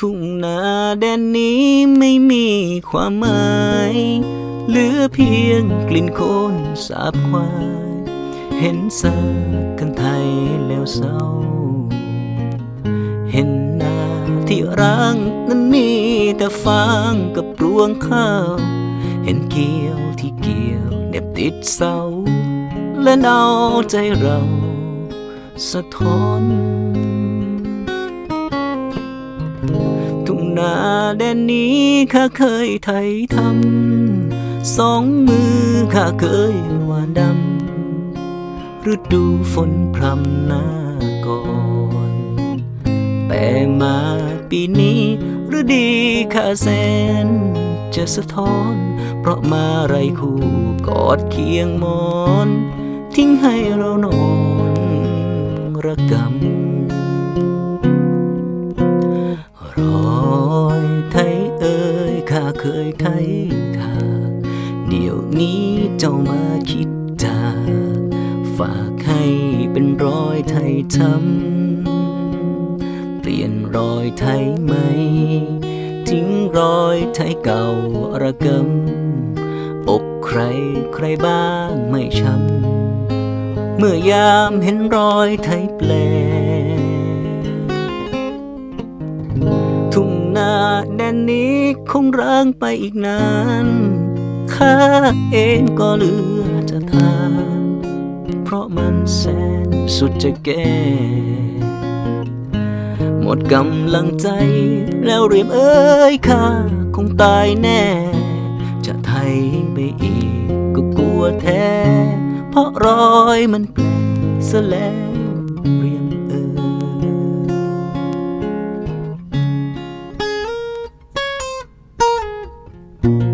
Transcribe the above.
ทุ่งนาแดนนี้ไม่มีความหมาย เหลือเพียงกลิ่นโคลนสาบควาย เห็นสากันไทยแล้วเศร้า เห็นนาที่ร้างนั้นมีแต่ฟางกับรวงข้าว เห็นเกี่ยวที่เกี่ยวเน็บติดเสา และเอาใจเราสะท้อน นาแดนนี้ข้าเคยไถทำสองมือข้าเคยหวานดำฤดูฝนพรำหน้าก่อนแต่มาปีนี้ฤดีข้าแสน จะสะท้อน เพราะมาไรคู่กอดเคียงมอน ทิ้งให้เรานอนระกำ เคยไทยข้าเดี๋ยวนี้เจ้ามาคิดจากฝากให้เป็นรอยไทยช้ำเปลี่ยนรอยไทยไหม ทิ้งรอยไทยเก่าระกำอกใครใครบ้างไม่ช้ำเมื่อยามเห็นรอยไทยแปลง แดนนี้คงร้างไปอีกนานข้าเองก็เหลือจะทานเพราะมันแสนสุดจะแก้หมดกำลังใจแล้วเรียมเอ้ยข้าคงตายแน่ จะไทยไปอีกก็กลัวแท้ เพราะรอยมันแปลซะแล้วเรียม ย